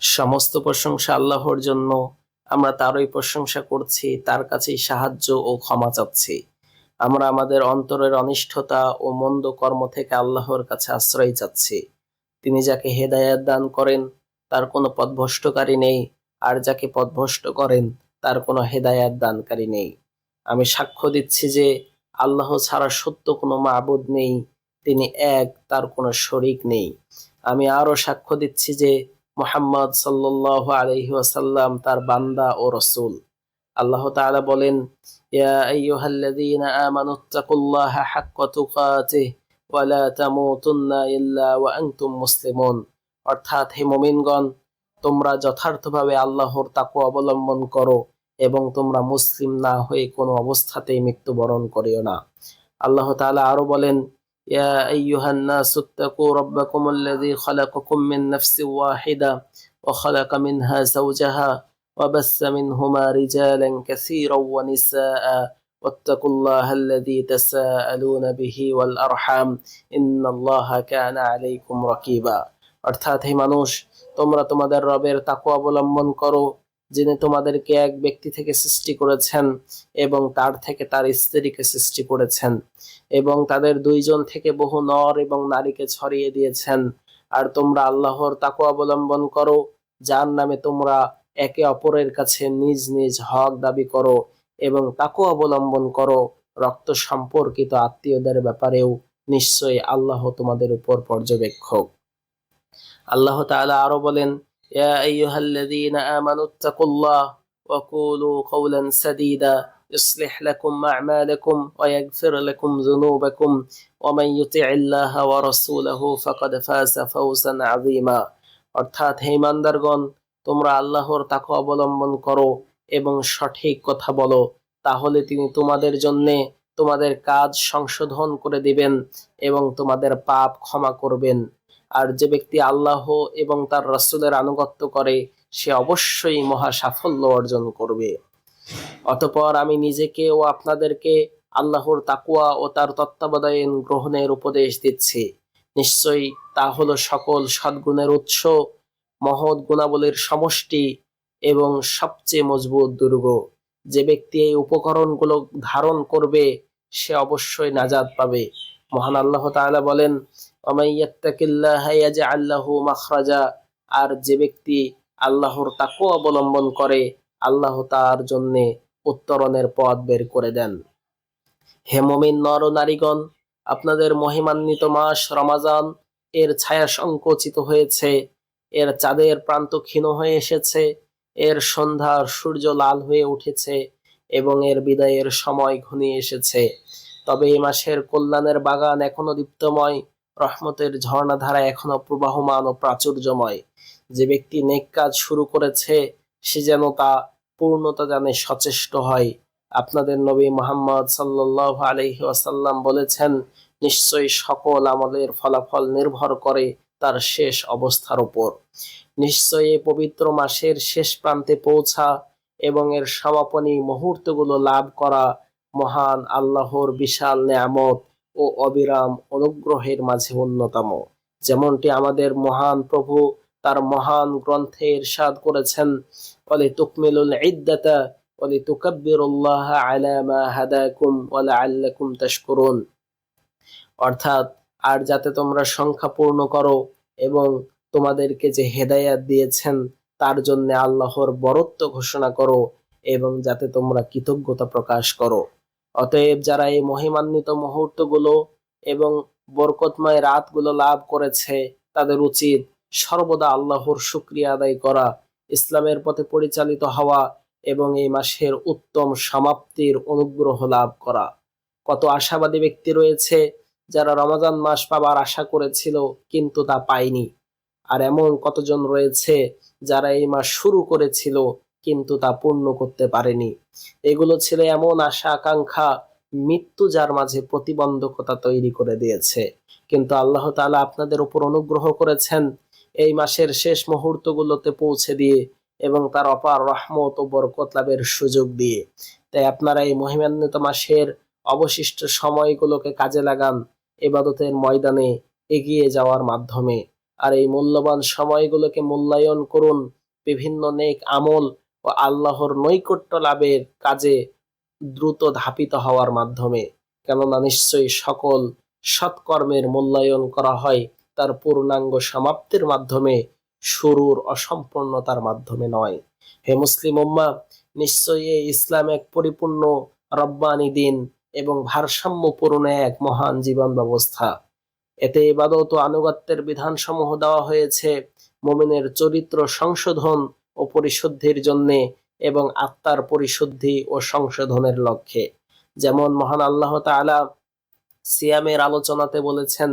সমস্ত প্রশংসা আল্লাহর জন্য। আমরা তারই প্রশংসা করছি, তার কাছেই সাহায্য ও ক্ষমা চাচ্ছি। আমরা আমাদের অন্তরের অনিষ্ঠতা ও মন্দ কর্ম থেকে আল্লাহর কাছে আশ্রয় চাচ্ছি। তিনি যাকে হেদায়াত দান করেন, তার কোনো পদভষ্টকারী নেই, আর যাকে পদভষ্ট করেন, তার কোনো হেদায়াত দানকারী নেই। আমি সাক্ষ্য দিচ্ছি যে, আল্লাহ ছাড়া সত্য কোনো মাবুদ নেই। তিনি এক, তার কোনো শরিক নেই। আমি আরও সাক্ষ্য দিচ্ছি যে মোহাম্মদ সাল্লাল্লাহু আলাইহি ওয়াসাল্লাম তার বান্দা ও রসূল। আল্লাহ তাআলা বলেন অর্থাৎ, হে মুমিনগণ, তোমরা যথার্থভাবে আল্লাহর তাকওয়া অবলম্বন করো এবং তোমরা মুসলিম না হয়ে কোনো অবস্থাতেই মৃত্যুবরণ করিও না। আল্লাহ তাআলা আরও বলেন يا أيها الناس اتقوا ربكم الذي خلقكم من نفس واحدة وخلق منها زوجها وبث منهما رجالا كثيرا ونساء واتقوا الله الذي تساءلون به والأرحام إن الله كان عليكم رقيبا অর্থাৎ হে মানুষ তোমরা তোমাদের রবের তাকু অবলম্বন করো যিনি তোমাদেরকে এক ব্যক্তি থেকে সৃষ্টি করেছেন এবং তার থেকে তার স্ত্রীকে সৃষ্টি করেছেন এবং তাদের দুইজন থেকে বহু নর এবং নারীকে ছড়িয়ে দিয়েছেন। আর তোমরা আল্লাহর তাকু অবলম্বন করো, যার নামে তোমরা একে অপরের কাছে নিজ নিজ হক দাবি করো এবং তাকু অবলম্বন করো। রক্ত সম্পর্কিত আত্মীয়দের ব্যাপারেও নিশ্চয়ই আল্লাহ তোমাদের উপর পর্যবেক্ষক। আল্লাহ তাআলা আরও বলেন, ইয়া আইয়ুহাল্লাযীনা আমানুত্তাকুল্লাহ ওয়া কুলু কওলান সাদীদা يصلح لكم أعمالكم ويغفر لكم ذنوبكم ومن يطع الله ورسوله فقد فاز فوزا عظيما অর্থাৎ হে ইমানদারগণ তোমরা আল্লাহর তাকে অবলম্বন করো এবং সঠিক কথা বলো তাহলে তিনি তোমাদের জন্য তোমাদের কাজ সংশোধন করে দিবেন এবং তোমাদের পাপ ক্ষমা করবেন আর যে ব্যক্তি আল্লাহ এবং তার রাসূলের আনুগত্য করে সে অবশ্যই মহা সাফল্য অর্জন করবে অতপর আমি নিজেকে ও আপনাদেরকে আল্লাহর তাকুয়া ও তার তত্ত্বাবধায়ন গ্রহণের উপদেশ দিচ্ছি। নিশ্চয়ই তা হলো সকল সদ্গুণের উৎস, মহৎ গুণাবলীর সমষ্টি এবং সবচেয়ে মজবুত দুর্গ। যে ব্যক্তি এই উপকরণগুলো ধারণ করবে, সে অবশ্যই নাজাদ পাবে। মহান আল্লাহ তাআলা বলেন ওমাইয়াত্তাকিল্লাহ ইয়াজআল লাহু মাখরাজা আর যে ব্যক্তি আল্লাহর তাকওয়া অবলম্বন করে, আল্লাহ তার জন্য উত্তরণের পথ বের করে দেন। হে মমিন নর নারীগণ, আপনাদের মহিমান্বিত মাস রমাজান এর ছায়া সংকুচিত হয়েছে, এর চাঁদের প্রান্ত ক্ষীণ হয়ে এসেছে, এর সন্ধ্যার সূর্য লাল হয়ে উঠেছে এবং এর বিদায়ের সময় ঘনিয়ে এসেছে। তবে এই মাসের কল্যাণের বাগান এখনও দীপ্তময়, রহমতের ঝর্ণাধারা এখনও প্রবাহমান ও প্রাচুর্যময়। যে ব্যক্তি নেক কাজ শুরু করেছে, সে যেন তা পূর্ণতা জানে সচেষ্ট হয়। আপনাদের নবী মোহাম্মদ সাল্লাহ আলহি আসাল্লাম বলেছেন, নিশ্চয়ই সকল আমলের ফলাফল নির্ভর করে তার শেষ অবস্থার উপর। নিশ্চয়ই পবিত্র মাসের শেষ প্রান্তে পৌঁছা এবং এর সমাপনী মুহূর্তগুলো লাভ করা মহান আল্লাহর বিশাল নেয়ামত ও অবিরাম অনুগ্রহের মাঝে অন্যতম। যেমনটি আমাদের মহান প্রভু তার মহান গ্রন্থে ইরশাদ করেছেন বলে তুকমিলুল ইদ্দাতা বলে তুকাব্বিরুল্লাহ আলা মা হাদাকুম ওয়া লাআল্লাকুম তাশকুরুন। অর্থাৎ, আর যাতে তোমরা সংখ্যা পূর্ণ করো এবং তোমাদেরকে যে হেদায়াত দিয়েছেন, তার জন্য আল্লাহর বরত্ব ঘোষণা করো এবং যাতে তোমরা কৃতজ্ঞতা প্রকাশ করো। অতএব, যারা এই মহিমান্বিত মুহূর্তগুলো এবং বরকতময় রাতগুলো লাভ করেছে, তাদের উচিত সর্বদা আল্লাহর শুক্রিয়া আদায় করা ইসলামের পথে পরিচালিত হওয়া এবং এই মাসের উত্তম সমাপ্তির অনুগ্রহ লাভ করা। কত আশাবাদী ব্যক্তি রয়েছে যারা রমাজান মাস পাবার আশা করেছিল কিন্তু তা পায়নি। আর এমন কতজন রয়েছে যারা এই মাস শুরু করেছিল কিন্তু তা পূর্ণ করতে পারেনি। এগুলো ছিল এমন আশা, আকাঙ্ক্ষা, মৃত্যু যার মাঝে প্রতিবন্ধকতা তৈরি করে দিয়েছে। কিন্তু আল্লাহ তাআলা আপনাদের উপর অনুগ্রহ করেছেন এই মাসের শেষ মুহূর্তগুলোতে পৌঁছে দিয়ে এবং তার অপার রহমত ও বরকত লাভের সুযোগ দিয়ে। তাই আপনারা এই মহিমান্বিত মাসের অবশিষ্ট সময়গুলোকে কাজে লাগান, এবাদতের ময়দানে এগিয়ে যাওয়ার মাধ্যমে। আর এই মূল্যবান সময়গুলোকে মূল্যায়ন করুন বিভিন্ন নেক আমল ও আল্লাহর নৈকট্য লাভের কাজে দ্রুত ধাপিত হওয়ার মাধ্যমে। কেননা নিশ্চয়ই সকল সৎকর্মের মূল্যায়ন করা হয় তার পূর্ণাঙ্গ সমাপ্তির মাধ্যমে শুরুর অসম্পূর্ণতার মাধ্যমে নয়। হে মুসলিম উম্মা, নিশ্চয়ই এই ইসলাম এক পরিপূর্ণ রব্বানি দিন এবং ভারসাম্যপূর্ণ এক মহান জীবন ব্যবস্থা। এতে ইবাদত ও আনুগত্যের বিধানসমূহ দেওয়া হয়েছে মুমিনের চরিত্র সংশোধন ও পরিশুদ্ধির জন্যে এবং আত্মার পরিশুদ্ধি ও সংশোধনের লক্ষ্যে। যেমন মহান আল্লাহ তাআলা সিয়ামের আলোচনাতে বলেছেন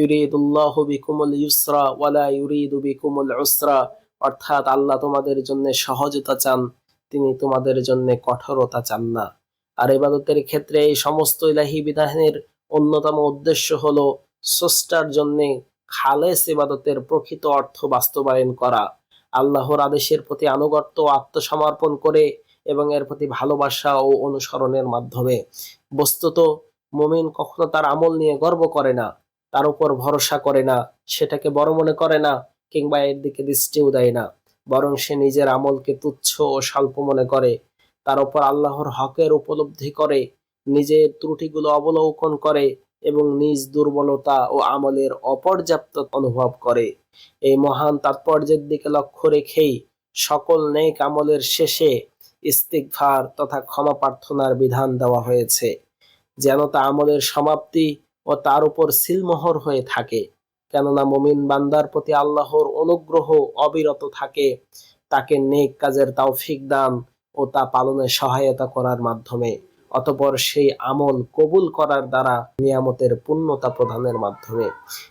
ইউরিদুল্লাহ বিকুমুল ইউসরা ওয়ালা ইউরিদু বিকুমুল উসরা। অর্থাৎ আল্লাহ তোমাদের জন্য সহজতা চান, তিনি তোমাদের জন্য কঠোরতা চান না। আর ইবাদতের ক্ষেত্রে এই সমস্ত ইলাহি বিধানের অন্যতম উদ্দেশ্য হলো স্রষ্টার জন্য খালেস ইবাদতের প্রকৃত অর্থ বাস্তবায়ন করা। আল্লাহর আদেশের প্রতি আনুগত্য, আত্মসমর্পণ করে এবং এর প্রতি ভালোবাসা ও অনুসরণের মাধ্যমে। বস্তুত মুমিন কখনো তার আমল নিয়ে গর্ব করে না তার উপর ভরসা করে না, সেটাকে বড় মনে করে না, কিংবা এর দিকে দৃষ্টিও দেয় না। বরং সে নিজের আমলকে তুচ্ছ ও স্বল্প মনে করে। তার উপর আল্লাহর হকের উপলব্ধি করে, নিজের ত্রুটিগুলো অবলোকন করে এবং নিজ দুর্বলতা ও আমলের অপর্যাপ্ত অনুভব করে। এই মহান তাৎপর্যের দিকে লক্ষ্য রেখেই সকল নেক আমলের শেষে ইস্তিগফার তথা ক্ষমা প্রার্থনার বিধান দেওয়া হয়েছে। যেন তা আমলের সমাপ্তি ও তার উপর সিলমোহর হয়ে থাকে। কেননা মুমিন বান্দার প্রতি আল্লাহর অনুগ্রহ অবিরত থাকে। তাকে নেক কাজের তৌফিক দান ও তা পালনে সহায়তা করার মাধ্যমে। অতপর সেই আমল কবুল করার দ্বারা নিয়ামতের পূর্ণতা প্রদানের মাধ্যমে।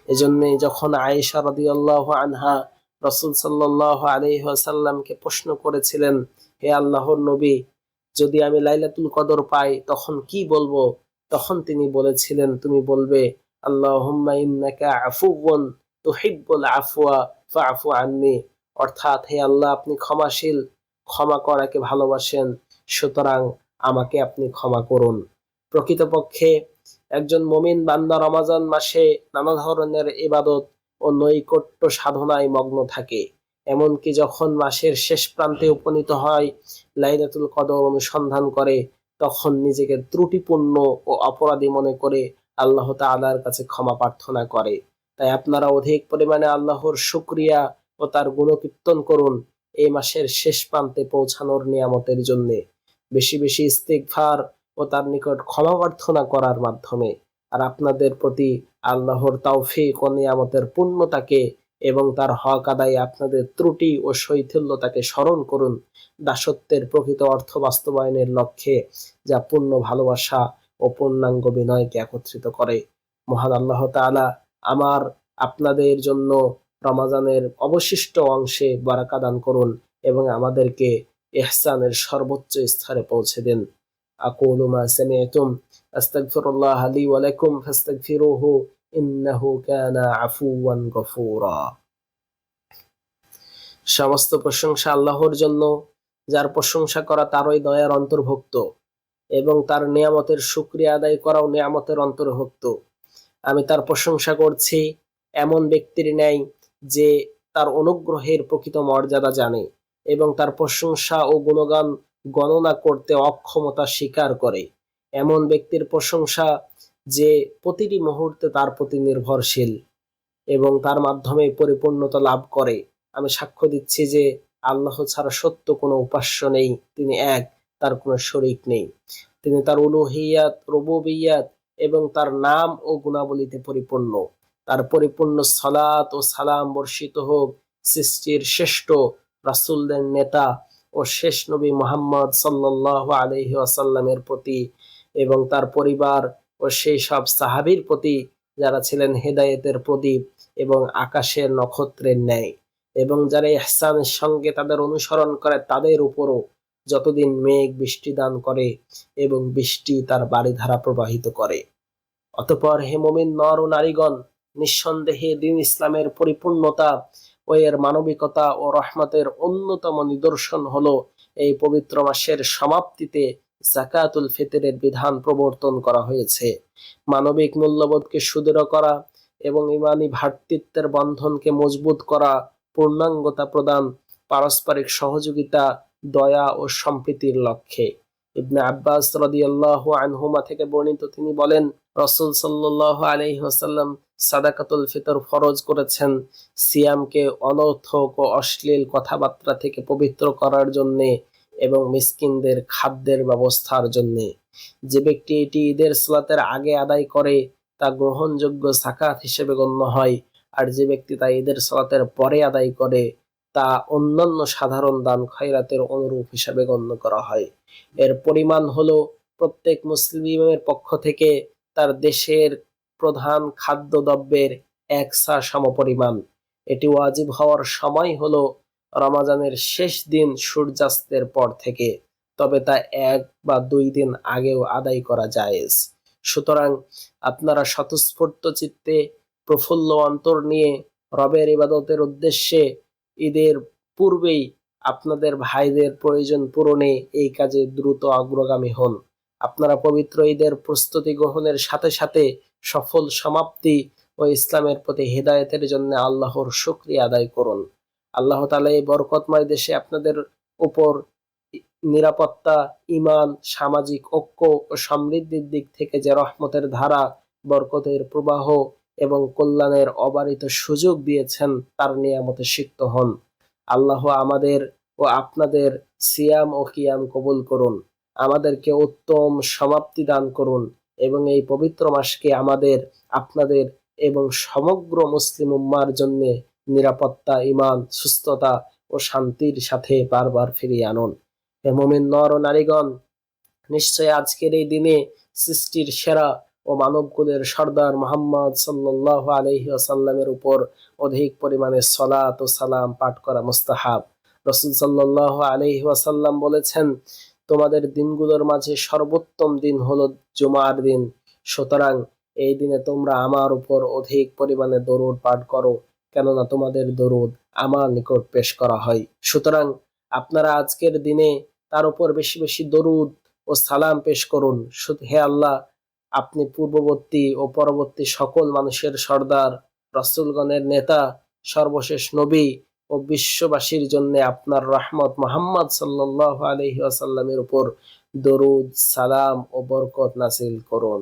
এজন্য যখন আয়েশা রাদিয়াল্লাহু আনহা রসুল সাল্লাহ আলহিহাসাল্লামকে প্রশ্ন করেছিলেন, হে আল্লাহর নবী, যদি আমি লাইলাতুল কদর পাই, তখন কি বলব? তখন তিনি বলেছিলেন, তুমি বলবে আন্নি। অর্থাৎ, হে আল্লাহ, আপনি ক্ষমাশীল, ক্ষমা করাকে ভালোবাসেন, সুতরাং আমাকে আপনি ক্ষমা করুন। প্রকৃতপক্ষে, একজন মমিন বান্দা রমাজান মাসে নানা ধরনের ইবাদত ও নৈকট্য সাধনায় মগ্ন থাকে। এমনকি যখন মাসের শেষ প্রান্তে উপনীত হয়, লাইলাতুল কদর অনুসন্ধান করে তখন নিজেকে ত্রুটিপূর্ণ ও অপরাধী মনে করে আল্লাহ তাআলার কাছে ক্ষমা প্রার্থনা করে। তাই আপনারা অধিক পরিমাণে আল্লাহর শুক্রিয়া ও তার গুণকীর্তন করুন এই মাসের শেষ প্রান্তে পৌঁছানোর নিয়ামতের জন্যে। বেশি বেশি ইস্তিগফার ও তার নিকট ক্ষমা প্রার্থনা করার মাধ্যমে। আর আপনাদের প্রতি আল্লাহর তৌফিক ও নিয়ামতের পূর্ণতাকে এবং তার হক আদায়ে আপনাদের ত্রুটি ও শৈথিল্যতাকে স্মরণ করুন। দাসত্বের প্রকৃত অর্থ বাস্তবায়নের লক্ষ্যে যা পূর্ণ ভালোবাসা ও পূর্ণাঙ্গ বিনয়কে একত্রিত করে। মহান আল্লাহ তাআলা আমার আপনাদের জন্য রমাজানের অবশিষ্ট অংশে বারাকা দান করুন এবং আমাদেরকে এহসানের সর্বোচ্চ স্তরে পৌঁছে দিন। আকুলু মা সামি'তুম আস্তাগফিরুল্লাহ লি ওয়া লাকুম, ফাস্তাগফিরুহু ইন্নাহু কানা আফুওয়ান গফুরা। সমস্ত প্রশংসা আল্লাহর জন্য, যার প্রশংসা করা তারই দয়ার অন্তর্ভুক্ত, এবং তার নিয়ামতের সুক্রিয়া আদায় করাও নিয়ামতের অন্তর্ভুক্ত। আমি তার প্রশংসা করছি এমন ব্যক্তির ন্যায় যে তার অনুগ্রহের প্রকৃত মর্যাদা জানে, এবং তার প্রশংসা ও গুণগান গণনা করতে অক্ষমতা স্বীকার করে। এমন ব্যক্তির প্রশংসা যে প্রতিটি মুহূর্তে তার প্রতি নির্ভরশীল এবং তার মাধ্যমে পরিপূর্ণতা লাভ করে। আমি সাক্ষ্য দিচ্ছি যে আল্লাহ ছাড়া সত্য কোনো উপাস্য নেই, তিনি এক, তার কোনো শরিক নেই। তিনি তার উলুহিয়াত, রবুবিয়াত এবং তার নাম ও গুণাবলীতে পরিপূর্ণ। তার পরিপূর্ণ সালাত ও সালাম বর্ষিত হোক সৃষ্টির শ্রেষ্ঠ রাসুলদের নেতা ও শেষ নবী মোহাম্মদ সাল্লাহ আলহি আসাল্লামের প্রতি এবং তার পরিবার ও সেই সব সাহাবির প্রতি যারা ছিলেন হেদায়েতের প্রদীপ এবং আকাশের নক্ষত্রের ন্যায় এবং যারা ইহসানের সঙ্গে তাদের অনুসরণ করে তাদের উপরও যতদিন মেঘ বৃষ্টি দান করে এবং বৃষ্টি তার বাড়িধারা প্রবাহিত করে। অতপর হেমমিন নর ও নারীগণ, নিঃসন্দেহে দিন ইসলামের পরিপূর্ণতা ও এর মানবিকতা ও রহমতের অন্যতম নিদর্শন হলো এই পবিত্র মাসের সমাপ্তিতে জাকাতুল ফিতরের বিধান প্রবর্তন করা হয়েছে। মানবিক মূল্যবোধকে সুদৃঢ় করা এবং ইমানি ভ্রাতৃত্বের বন্ধনকে মজবুত করা পূর্ণাঙ্গতা প্রদান পারস্পরিক সহযোগিতা, দয়া ও সম্প্রীতির লক্ষ্যে। ইবনে আব্বাস রাদিয়াল্লাহু আনহুমা থেকে বর্ণিত তিনি বলেন, রসুল সাল্লাল্লাহু আলাইহি ওয়াসাল্লাম সাদাকাতুল ফিতর ফরজ করেছেন। সিয়ামকে অনর্থক ও অশ্লীল কথাবার্তা থেকে পবিত্র করার জন্যে এবং মিসকিনদের খাদ্যের ব্যবস্থার জন্যে। যে ব্যক্তি এটি ঈদের সালাতের আগে আদায় করে, তা গ্রহণযোগ্য সাকাত হিসেবে গণ্য হয়। আর যে ব্যক্তি তা ঈদের সালাতের পরে আদায় করে, তা অন্যান্য সাধারণ দান খয়রাতের অনুরূপ হিসাবে গণ্য করা হয়। এর পরিমাণ হলো, প্রত্যেক মুসলিমের পক্ষ থেকে তার দেশের প্রধান খাদ্যদ্রব্যের এক সা সমপরিমাণ। এটি ওয়াজিব হওয়ার সময় হলো রমাজানের শেষ দিন সূর্যাস্তের পর থেকে, তবে তা এক বা দুই দিন আগেও আদায় করা জায়েজ। সুতরাং আপনারা স্বতঃস্ফূর্ত চিত্তে প্রফুল্ল অন্তর নিয়ে রবের ইবাদতের উদ্দেশ্যে ঈদের পূর্বেই আপনাদের ভাইদের প্রয়োজন পূরণে এই কাজে দ্রুত অগ্রগামী হন। আপনারা পবিত্র ঈদের প্রস্তুতি গ্রহণের সাথে সাথে সফল সমাপ্তি ও ইসলামের প্রতি হেদায়েতের জন্য আল্লাহর শুক্রিয়া আদায় করুন। আল্লাহ তালা এই বরকতময় দেশে আপনাদের উপর নিরাপত্তা ইমান সামাজিক ঐক্য ও সমৃদ্ধির দিক থেকে যে রহমতের ধারা, বরকতের প্রবাহ এবং কল্যাণের অবারিত সুযোগ দিয়েছেন, তার নিয়ামতে সিক্ত হন। আল্লাহ আমাদের ও আপনাদের সিয়াম ও কিয়াম কবুল করুন। আমাদেরকে উত্তম সমাপ্তি দান করুন এবং এই পবিত্র মাসকে আমাদের, আপনাদের এবং সমগ্র মুসলিম উম্মার জন্য নিরাপত্তা ইমান সুস্থতা ও শান্তির সাথে বারবার ফিরিয়ে আনুন। হে মোমিন নর ও নারীগণ, নিশ্চয় আজকের এই দিনে সৃষ্টির সেরা ও মানবকুলের সর্দার মোহাম্মদ সাল্লাহ আলহি আসাল্লামের উপর অধিক পরিমাণে সলাত ও সালাম পাঠ করা মুস্তাহাব। রসুল সাল্লাহ আলহি আসাল্লাম বলেছেন, তোমাদের দিনগুলোর মাঝে সর্বোত্তম দিন হলো জুমার দিন। সুতরাং এই দিনে তোমরা আমার উপর অধিক পরিমাণে দরুদ পাঠ করো। কেননা তোমাদের দরুদ আমার নিকট পেশ করা হয়। সুতরাং আপনারা আজকের দিনে তার উপর বেশি বেশি দরুদ ও সালাম পেশ করুন। হে আল্লাহ, আপনি পূর্ববর্তী ও পরবর্তী সকল মানুষের সর্দার, রসুলগণের নেতা, সর্বশেষ নবী ও বিশ্ববাসীর জন্য আপনার রহমত মোহাম্মদ সাল্লাহ আলহি আসাল্লামের উপর দরুদ, সালাম ও বরকত নাসিল করুন।